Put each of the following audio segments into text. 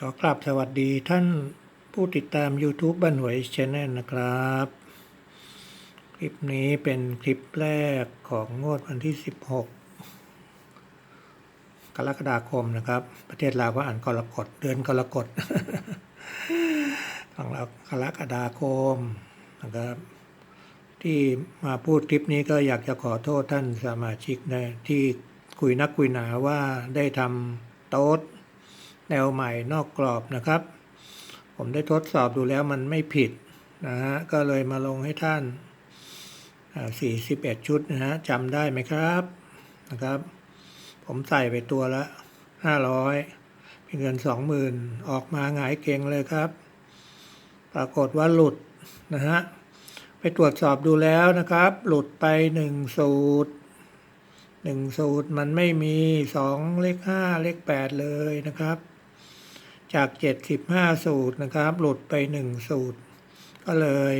ขอกราบสวัสดีท่านผู้ติดตาม YouTube บ้านหวยชแนลนะครับ คลิปนี้เป็นคลิปแรกของงวดวันที่ 16 กรกฎาคมนะครับ ประเทศลาวก็อ่านกรกฎเดือนกรกฎของเรากรกฎาคมนะครับ ที่มาพูดคลิปนี้ก็อยากจะขอโทษท่านสมาชิกนะที่คุยนักคุยหนาว่าได้ทำโต๊ด แนวใหม่นอกกรอบนะครับ ผมได้ทดสอบดูแล้วมันไม่ผิดนะฮะก็เลยมาลงให้ท่าน 41 ชุดนะฮะจำได้ไหมครับนะครับ ผมใส่ไปตัวละ 500 เป็นเงิน 20,000 ออกมาหงายเก่งเลยครับ ปรากฏว่าหลุดนะฮะไปตรวจสอบดูแล้วนะครับ หลุดไป 1 สูตรหนึ่งสูตรมันไม่มีสองเลขห้าเลขแปดเลยนะครับ จากเจ็ดสิบห้าสูตรนะครับ หลุดไปหนึ่งสูตร ก็เลย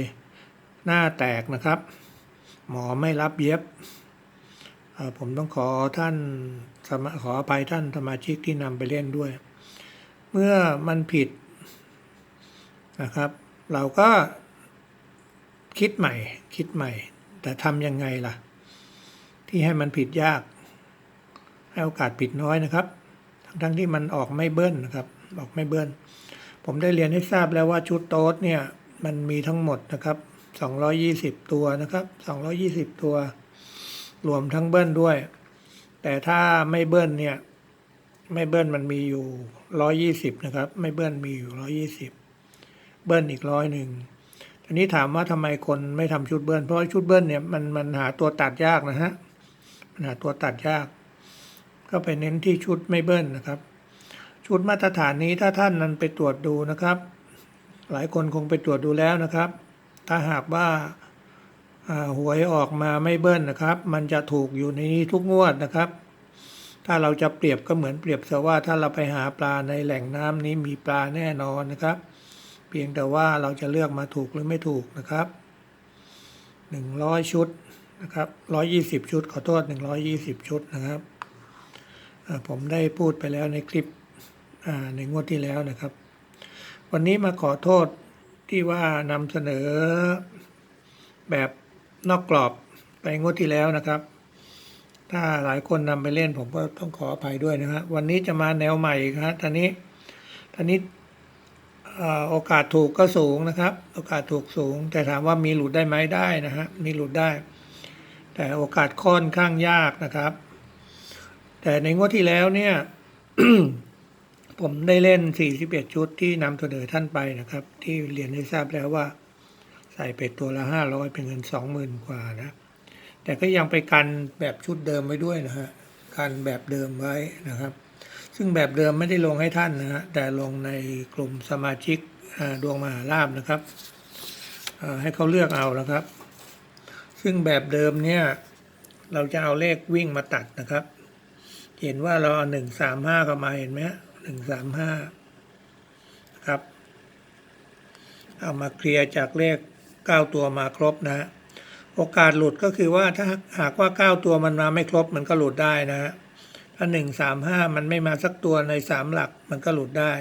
หน้าแตกนะครับ หมอไม่รับเย็บ ผมต้องขอท่านสมาขออภัยท่านสมาชิกที่นำไปเล่นด้วย เมื่อมันผิดนะครับ เราก็คิดใหม่คิดใหม่ แต่ทำยังไงล่ะ ที่ให้มันผิดยาก ให้โอกาสผิดน้อยนะครับ ทั้งทั้งที่มันออกไม่เบิ้ลนะครับ ออกไม่เบิ้ลผมได้เรียนให้ทราบแล้วว่าชุดโต๊ดเนี่ยมันมีทั้งหมดนะครับ220 ตัวนะครับ 220 ตัว รวมทั้งเบิ้ลด้วย แต่ถ้าไม่เบิ้ลเนี่ย ไม่เบิ้ลมันมีอยู่ 120 นะครับ ไม่เบิ้ลมีอยู่ 120 เบิ้ลอีกร้อยหนึ่งทีนี้ถามว่าทำไมคนไม่ทำชุดเบิ้ลเพราะชุดเบิ้ลเนี่ยมันมันหาตัวตัดยากนะฮะมันหาตัวตัดยาก ก็ไปเน้นที่ชุดไม่เบิ้ลนะครับ ชุดมาตรฐานนี้ถ้าท่านนั้นไปตรวจดูนะครับ หลายคนคงไปตรวจดูแล้วนะครับ ถ้าหากว่าหวยออกมาไม่เบิ้ลนะครับ มันจะถูกอยู่ในนี้ทุกงวดนะครับ ถ้าเราจะเปรียบก็เหมือนเปรียบเสว่าถ้าเราไปหาปลาในแหล่งน้ำนี้มีปลาแน่นอนนะครับ เพียงแต่ว่าเราจะเลือกมาถูกหรือไม่ถูกนะครับหนึ่งร้อยชุดนะครับร้อยยี่สิบชุดขอโทษหนึ่งร้อยยี่สิบชุดนะครับผมได้พูดไปแล้วในคลิป ในงวดที่แล้วนะครับ วันนี้มาขอโทษที่ว่านำเสนอแบบนอกกรอบไปงวดที่แล้วนะครับ ถ้าหลายคนนำไปเล่นผมก็ต้องขออภัยด้วยนะฮะวันนี้จะมาแนวใหม่ครับตอนนี้ตอนนี้โอกาสถูกก็สูงนะครับ โอกาสถูกสูง แต่ถามว่ามีหลุดได้ไหมได้นะฮะมีหลุดได้ แต่โอกาสค่อนข้างยากนะครับ แต่ในงวดที่แล้วเนี่ย ผมได้เล่น 41 ชุดที่นำเสนอท่านไปนะครับ ที่เรียนให้ทราบแล้วว่า ใส่ไปตัวละ 500 เป็นเงิน 20,000 กว่านะ แต่ก็ยังไปกันแบบชุดเดิมไว้ด้วยนะฮะกันแบบเดิมไว้นะครับ ซึ่งแบบเดิมไม่ได้ลงให้ท่านนะฮะแต่ลงในกลุ่มสมาชิกดวงมหาลาบนะครับ ให้เขาเลือกเอานะครับ ซึ่งแบบเดิมเนี่ยเราจะเอาเลขวิ่งมาตัดนะครับ เห็นว่าเราเอาหนึ่งสามห้าเข้ามาเห็นไหม หนึ่งสามห้าครับ เอามาเคลียร์จากเลขเก้าตัวมาครบนะ โอกาสหลุดก็คือว่าถ้าหากว่าเก้าตัวมันมาไม่ครบมันก็หลุดได้นะฮะถ้าหนึ่งสามห้ามันไม่มาสักตัวในสามหลักมันก็หลุดได้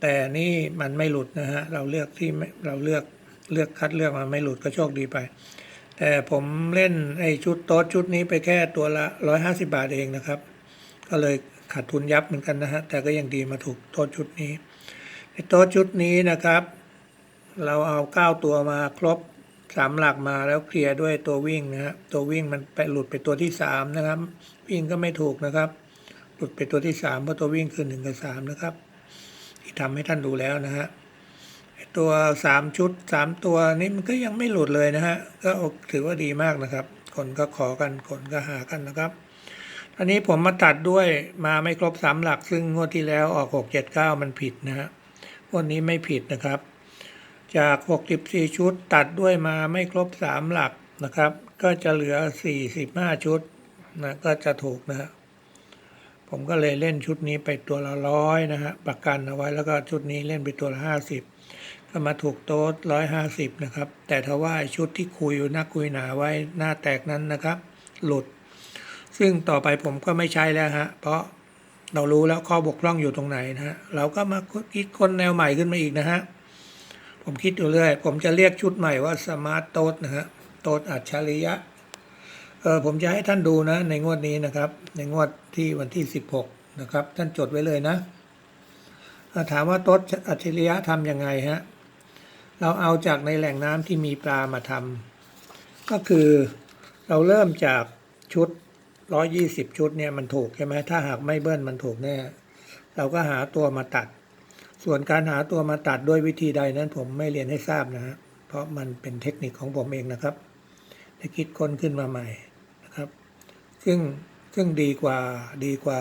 แต่นี่มันไม่หลุดนะฮะเราเลือกที่เราเลือกเลือกคัดเลือกมาไม่หลุดก็โชคดีไป แต่ผมเล่นไอ้ชุดโต๊ดชุดนี้ไปแค่ตัวละร้อยห้าสิบาทเองนะครับ ก็เลย ขาดทุนยับเหมือนกันนะฮะ แต่ก็ยังดีมาถูกโต๊ดชุดนี้ไอ้โต๊ดชุดนี้นะครับ เราเอาเก้าตัวมาครบสามหลักมาแล้วเคลียร์ด้วยตัววิ่งนะฮะตัววิ่งมันไปหลุดไปตัวที่สามนะครับ วิ่งก็ไม่ถูกนะครับ หลุดไปตัวที่สามเพราะตัววิ่งคือหนึ่งกับสามนะครับ ที่ทำให้ท่านดูแล้วนะฮะตัวสามชุดสามตัวนี้มันก็ยังไม่หลุดเลยนะฮะก็ถือว่าดีมากนะครับ คนก็ขอกันคนก็หากันนะครับ อันนี้ผมมาตัดด้วยมาไม่ครบสามหลัก ซึ่งงวดที่แล้วออกหกเจ็ดเก้ามันผิดนะฮะงวดนี้ไม่ผิดนะครับ จาก64ชุดตัดด้วยมาไม่ครบ3หลักนะครับ ก็จะเหลือ45ชุดนะก็จะถูกนะฮะผมก็เลยเล่นชุดนี้ไปตัวละร้อยนะฮะประกันเอาไว้แล้วก็ชุดนี้เล่นไปตัวละ50ก็มาถูกโต๊ด150นะครับ แต่ถ้าว่าชุดที่คุยนักคุยหนาไว้หน้าแตกนั้นนะครับ หลุด ซึ่งต่อไปผมก็ไม่ใช้แล้วฮะ เพราะเรารู้แล้วข้อบกพร่องอยู่ตรงไหนนะฮะ เราก็มาคิดคนแนวใหม่ขึ้นมาอีกนะฮะ ผมคิดอยู่เรื่อย ผมจะเรียกชุดใหม่ว่าสมาร์ตโต๊ดนะฮะ โต๊ดอัจฉริยะ เออผมจะให้ท่านดูนะ ในงวดนี้นะครับ ในงวดที่วันที่ 16 นะครับ ท่านจดไว้เลยนะาถามว่าโต๊ดอัจฉริยะทำยังไงฮะ เราเอาจากในแหล่งน้ำที่มีปลามาทำก็คือเราเริ่มจากชุด 120ชุดเนี่ยมันถูกใช่ไหมถ้าหากไม่เบิ้ลมันถูกแน่ เราก็หาตัวมาตัด ส่วนการหาตัวมาตัดด้วยวิธีใดนั้นผมไม่เรียนให้ทราบนะฮะเพราะมันเป็นเทคนิคของผมเองนะครับได้คิดค้นขึ้นมาใหม่นะครับ ซึ่งซึ่งดีกว่าดีกว่า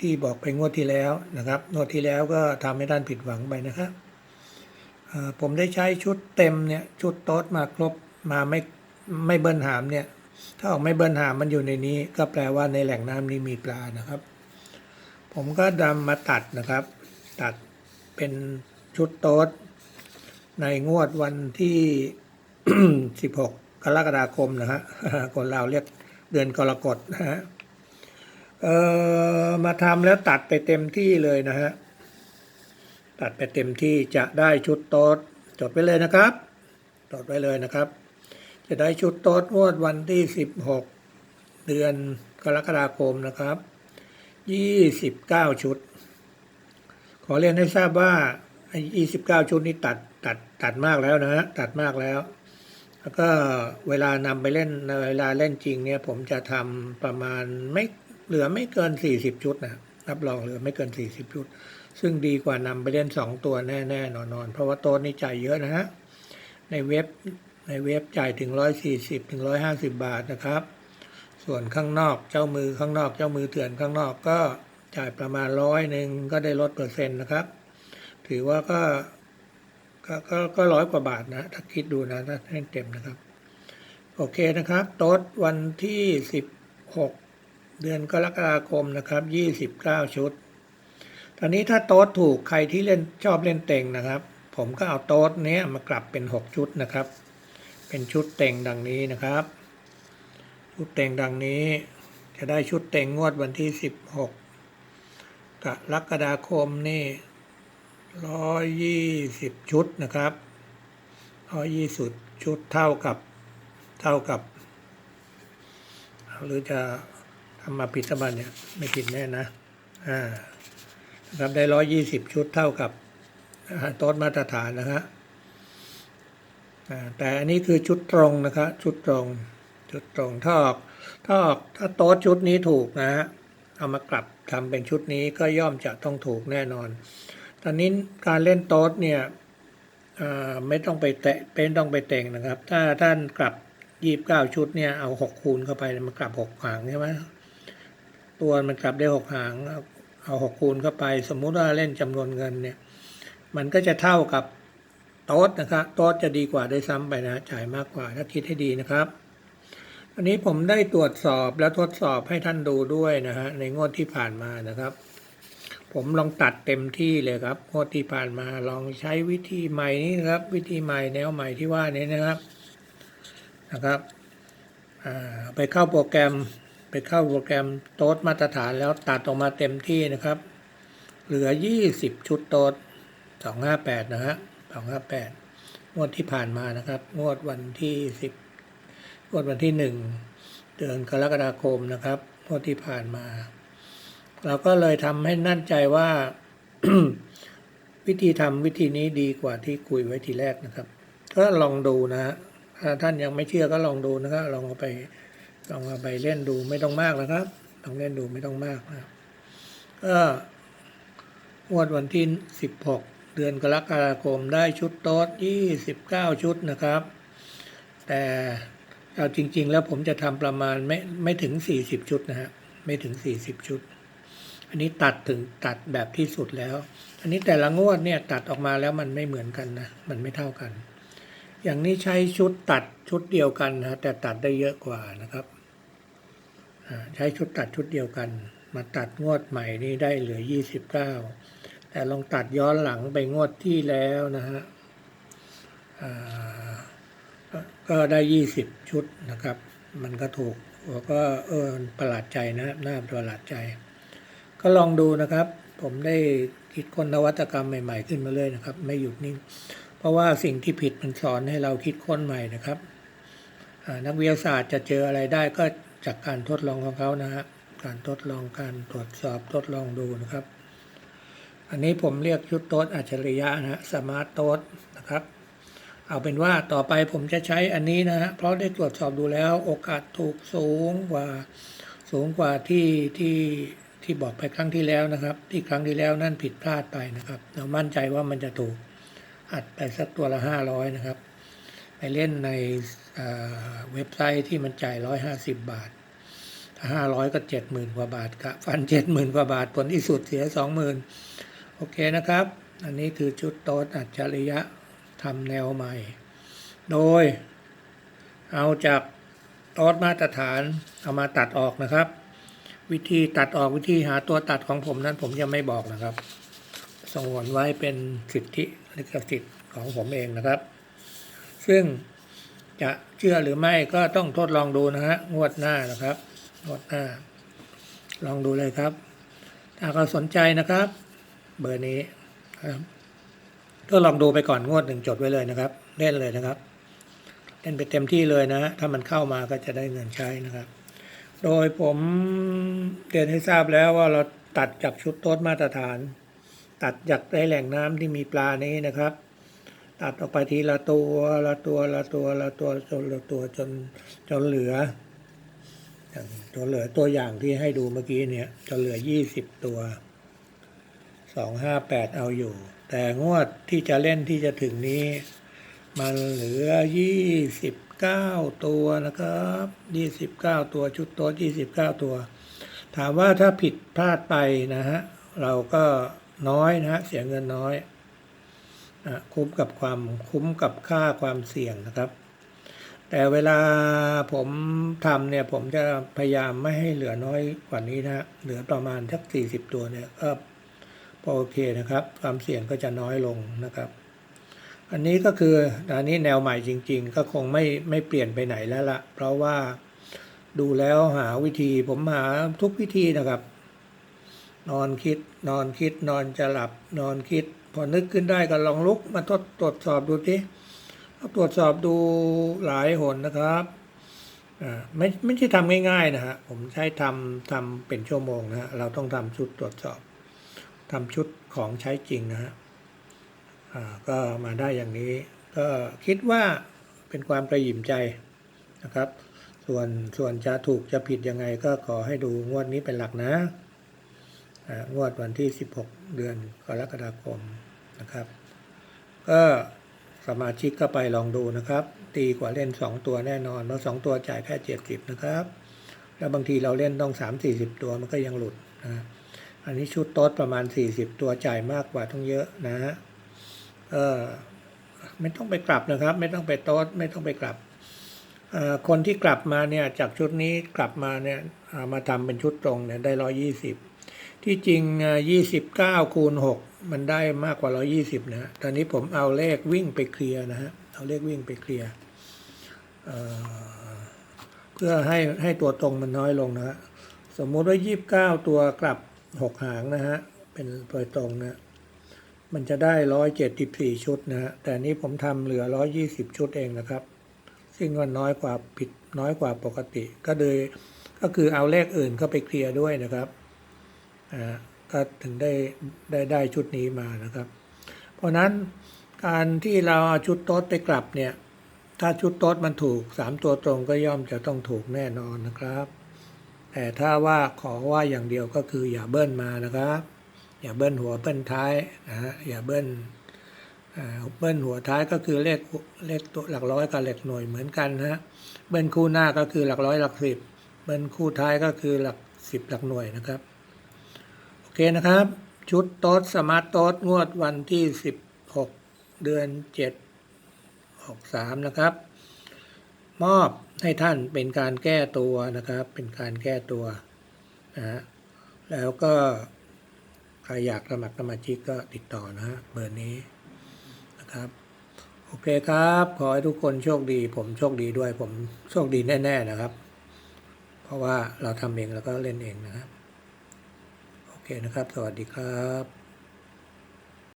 ที่บอกไปงวดที่แล้วนะครับงวดที่แล้วก็ทำให้ท่านผิดหวังไปนะครับผมได้ใช้ชุดเต็มเนี่ยชุดโต๊ดมาครบมาไม่ไม่เบิ้ลหามเนี่ย ถ้าออกไม่เบิ้ลหามันอยู่ในนี้ ก็แปลว่าในแหล่งน้ำนี้มีปลานะครับ ผมก็ดำมาตัดนะครับ ตัดเป็นชุดโต๊ดในงวดวันที่ 16 กรกฎาคมนะฮะคนเราเรียกเดือนกรกฎนะฮะเอ่อมาทำแล้วตัดไปเต็มที่เลยนะฮะตัดไปเต็มที่จะได้ชุดโต๊ดจดไว้เลยนะครับ จดไว้เลยนะครับ จะได้ชุดโต๊ดงวดวันที่ 16 เดือนกรกฎาคมนะครับ 29 ชุด ขอเรียนให้ทราบว่าไอ้29 ชุดนี้ตัดตัดตัดมากแล้วนะฮะตัดมากแล้ว แล้วก็เวลานำไปเล่นเวลาเล่นจริงเนี่ยผมจะทำประมาณไม่เหลือไม่เกิน 40 ชุดนะรับรองเหลือไม่เกิน 40 ชุด ซึ่งดีกว่านำไปเล่น 2 ตัวแน่ๆนอนๆเพราะว่าโต๊ะนี้จ่ายเยอะนะฮะในเว็บ ในเว็บจ่ายถึง 140ถึง150 บาทนะครับ ส่วนข้างนอกเจ้ามือข้างนอกเจ้ามือเถื่อนข้างนอกก็จ่ายประมาณร้อยหนึ่งก็ได้ลดเปอร์เซ็นต์นะครับ ถือว่าก็ก็ก็ก็ร้อยกว่าบาทนะ ถ้าคิดดูนะถ้าให้เต็มนะครับ โอเคนะครับโต๊ดวันที่ 16 เดือนกรกฎาคมนะครับ 29 ชุด ตอนนี้ถ้าโต๊ดถูกใครที่เล่นชอบเล่นเต็งนะครับ ผมก็เอาโต๊ดเนี้ยมากลับเป็น 6 ชุดนะครับ เป็นชุดเต็งดังนี้นะครับ ชุดเต็งดังนี้จะได้ชุดเต็งงวดวันที่ 16กรกฎาคมนี่120ชุดนะครับ120ชุดเท่ากับเท่ากับ หรือจะทำมาผิดสบันเนี่ยไม่ผิดแน่นะอ่านะครับได้120ชุดเท่ากับโต๊ดมาตรฐานนะฮะอ่า แต่อันนี้คือชุดตรงนะครับชุดตรง ชุดตรงถ้าออกถ้าออกถ้าโต๊ดชุดนี้ถูกนะฮะเอามากลับทำเป็นชุดนี้ก็ย่อมจะต้องถูกแน่นอน ตอนนี้การเล่นโต๊ดเนี่ยไม่ต้องไปแตะเป็นต้องไปแต่งนะครับ ถ้าท่านกลับยี่บเก้าชุดเนี่ยเอาหกคูณเข้าไปมันกลับหกหางใช่ไหมตัวมันกลับได้หกหางเอาหกคูณเข้าไป สมมุติว่าเล่นจำนวนเงินเนี่ยมันก็จะเท่ากับ โต๊ดนะครับโต๊ดจะดีกว่าได้ซ้ำไปนะจ่ายมากกว่าถ้าคิดให้ดีนะครับอันนี้ผมได้ตรวจสอบและทดสอบให้ท่านดูด้วยนะฮะในงวดที่ผ่านมานะครับ ผมลองตัดเต็มที่เลยครับงวดที่ผ่านมาลองใช้วิธีใหม่นี้นะครับ วิธีใหม่แนวใหม่ที่ว่านี้นะครับนะครับไปเข้าโปรแกรมไปเข้าโปรแกรมโต๊ดมาตรฐานแล้วตัดออกมาเต็มที่นะครับ เหลือ 20 ชุดโต๊ด258 นะฮะ 258งวดที่ผ่านมานะครับ งวดวันที่10งวดวันที่1เดือนกรกฎาคมนะครับงวดที่ผ่านมา เราก็เลยทำให้นั่นใจว่า วิธีทำวิธีนี้ดีกว่าที่คุยไว้ทีแรกนะครับ ก็ลองดูนะฮะถ้าท่านยังไม่เชื่อก็ลองดูนะครับลองเอาไปลองเอาไปเล่นดูไม่ต้องมากนะครับลองเล่นดูไม่ต้องมากนะก็งวดวันที่16 เดือนกรกฎาคมได้ชุดโต๊ด29 ชุดนะครับ แต่เอาจริง ๆ แล้วผมจะทำประมาณไม่ไม่ถึง 40 ชุดนะฮะไม่ถึง 40 ชุด อันนี้ตัดถึงตัดแบบที่สุดแล้ว อันนี้แต่ละงวดเนี่ยตัดออกมาแล้วมันไม่เหมือนกันนะมันไม่เท่ากัน อย่างนี้ใช้ชุดตัดชุดเดียวกันนะแต่ตัดได้เยอะกว่านะครับใช้ชุดตัดชุดเดียวกัน มาตัดงวดใหม่นี่ได้เหลือ 29 แต่ลองตัดย้อนหลังไปงวดที่แล้วนะฮะก็ได้ 20 ชุดนะครับ มันก็ถูกก็เออประหลาดใจนะน่าประหลาดใจ ก็ลองดูนะครับ ผมได้คิดค้นนวัตกรรมใหม่ ๆ ขึ้นมาเลยนะครับ ไม่หยุดนิ่ง เพราะว่าสิ่งที่ผิดมันสอนให้เราคิดค้นใหม่นะครับนักวิทยาศาสตร์จะเจออะไรได้ก็จากการทดลองของเขานะฮะการทดลองการตรวจสอบทดลองดูนะครับ อันนี้ผมเรียกชุดโต๊ดอัจฉริยะนะฮะสมาร์ตโต๊ดนะครับ เอาเป็นว่าต่อไปผมจะใช้อันนี้นะฮะเพราะได้ตรวจสอบดูแล้วโอกาสถูกสูงกว่าสูงกว่าที่ที่ที่บอกไปครั้งที่แล้วนะครับ ที่ครั้งที่แล้วนั่นผิดพลาดไปนะครับ เรามั่นใจว่ามันจะถูกอัดไปสักตัวละห้าร้อยนะครับ ไปเล่นในเอ่อเว็บไซต์ที่มันจ่ายร้อยห้าสิบบาท ถ้าห้าร้อยก็เจ็ดหมื่นกว่าบาทกะฟันเจ็ดหมื่นกว่าบาทผลที่สุดเสียสองหมื่น เคนะครับ อันนี้คือชุดโต๊ดอัจฉริยะทำแนวใหม่ โดย เอาจากโต๊ดมาตรฐานเอามาตัดออกนะครับ วิธีตัดออกวิธีหาตัวตัดของผมนั้นผมยังไม่บอกนะครับสงวนไว้เป็นสิทธิลิขสิทธิ์ของผมเองนะครับ ซึ่งจะเชื่อหรือไม่ก็ต้องทดลองดูนะฮะงวดหน้านะครับงวดหน้า ลองดูเลยครับ ถ้าเขาสนใจนะครับ เบอร์นี้ครับก็ลองดูไปก่อนงวดหนึ่งจดไว้เลยนะครับ เล่นเลยนะครับ เล่นไปเต็มที่เลยนะ ถ้ามันเข้ามาก็จะได้เงินใช้นะครับ โดยผมเรียนให้ทราบแล้วว่าเราตัดจากชุดโต๊ดมาตรฐาน ตัดจากในแหล่งน้ำที่มีปลานี้นะครับ ตัดออกไปทีละตัวละตัวละตัวละตัวจนละตัวจนจนเหลือจนเหลือตัวอย่างที่ให้ดูเมื่อกี้เนี่ยจนเหลือยี่สิบตัว สองห้าแปดเอาอยู่ แต่งวดที่จะเล่นที่จะถึงนี้ มันเหลือยี่สิบเก้าตัวนะครับยี่สิบเก้าตัวชุดโต๊ะยี่สิบเก้าตัว ถามว่าถ้าผิดพลาดไปนะฮะ เราก็น้อยนะฮะ เสียเงินน้อยอะคุ้มกับความคุ้มกับค่าความเสี่ยงนะครับ แต่เวลาผมทำเนี่ย ผมจะพยายามไม่ให้เหลือน้อยกว่านี้นะฮะเหลือประมาณสักสี่สิบตัวเนี่ยก็ พอโอเคนะครับ ความเสี่ยงก็จะน้อยลงนะครับ อันนี้ก็คืออันนี้แนวใหม่จริง ๆ ก็คงไม่ไม่เปลี่ยนไปไหนแล้วละเพราะว่าดูแล้วหาวิธีผมหาทุกวิธีนะครับ นอนคิดนอนคิดนอนจะหลับนอนคิด พอนึกขึ้นได้ก็ลองลุกมาทดตรวจสอบดูทีตรวจสอบดูหลายหนนะครับอ่าไม่ไม่ใช่ทำง่ายๆนะฮะผมใช้ทำทำเป็นชั่วโมงนะฮะเราต้องทำชุดตรวจสอบ ทำชุดของใช้จริงนะฮะก็มาได้อย่างนี้ ก็คิดว่าเป็นความประหยิมใจนะครับ ส่วนส่วนจะถูกจะผิดยังไงก็ขอให้ดูงวดนี้เป็นหลักนะงวดวันที่ 16 เดือนกรกฎาคมนะครับ ก็สมาชิกก็ไปลองดูนะครับ ตีกว่าเล่น 2 ตัวแน่นอนเพราะ2ตัวจ่ายแค่ 70 นะครับ แล้วบางทีเราเล่นต้อง 3-40 ตัวมันก็ยังหลุดนะ อันนี้ชุดโต๊ดประมาณ 40 ตัวจ่ายมากกว่าต้องเยอะนะฮะเออไม่ต้องไปกลับนะครับ ไม่ต้องไปโต๊ดไม่ต้องไปกลับเออคนที่กลับมาเนี่ยจากชุดนี้กลับมาเนี่ยามาทำเป็นชุดตรงเนี่ยได้ร้อยี่สิบที่จริงยี่สิบเก้าคูณหกมันได้มากกว่าร้อยี่สิบนะตอนนี้ผมเอาเลขวิ่งไปเคลียร์นะฮะเอาเลขวิ่งไปเคลียร์เพื่อให้ให้ตัวตรงมันน้อยลงนะฮะสมมุติว่ายี่สิบเก้าตัวกลับ หกหางนะฮะ เป็นโดยตรงนะ มันจะได้ร้อยเจ็ดสิบสี่ชุดนะฮะ แต่นี้ผมทำเหลือร้อยยี่สิบชุดเองนะครับ ซึ่งก็น้อยกว่าผิดน้อยกว่าปกติ ก็เลยก็คือเอาเลขอื่นเข้าไปเคลียร์ด้วยนะครับ อ่า ก็ถึงได้ได้ได้ชุดนี้มานะครับ เพราะนั้นการที่เราเอาชุดโต๊ดไปกลับเนี่ย ถ้าชุดโต๊ดมันถูกสามตัวตรงก็ย่อมจะต้องถูกแน่นอนนะครับ แต่ถ้าว่าขอว่าอย่างเดียวก็คืออย่าเบิ้ลมานะครับ อย่าเบิ้ลหัวเบิ้ลท้ายนะฮะอย่าเบิ้ลเบิ้ลหัวท้ายก็คือเลขเลขตัวหลักร้อยกับเลขหน่วยเหมือนกันนะฮะเบิ้ลคู่หน้าก็คือหลักร้อยหลักสิบเบิ้ลคู่ท้ายก็คือหลักสิบหลักหน่วยนะครับโอเคนะครับ ชุดโต๊ดสมาร์ทโต๊ดงวดวันที่สิบหกเดือนเจ็ดหกสามนะครับ มอบให้ท่านเป็นการแก้ตัวนะครับ เป็นการแก้ตัวนะฮะแล้วก็ใครอยากสมัครสมาชิกก็ติดต่อนะฮะเบอร์นี้นะครับ โอเคครับ ขอให้ทุกคนโชคดี ผมโชคดีด้วย ผมโชคดีแน่ ๆนะครับ เพราะว่าเราทำเองแล้วก็เล่นเองนะครับ โอเคนะครับ สวัสดีครับ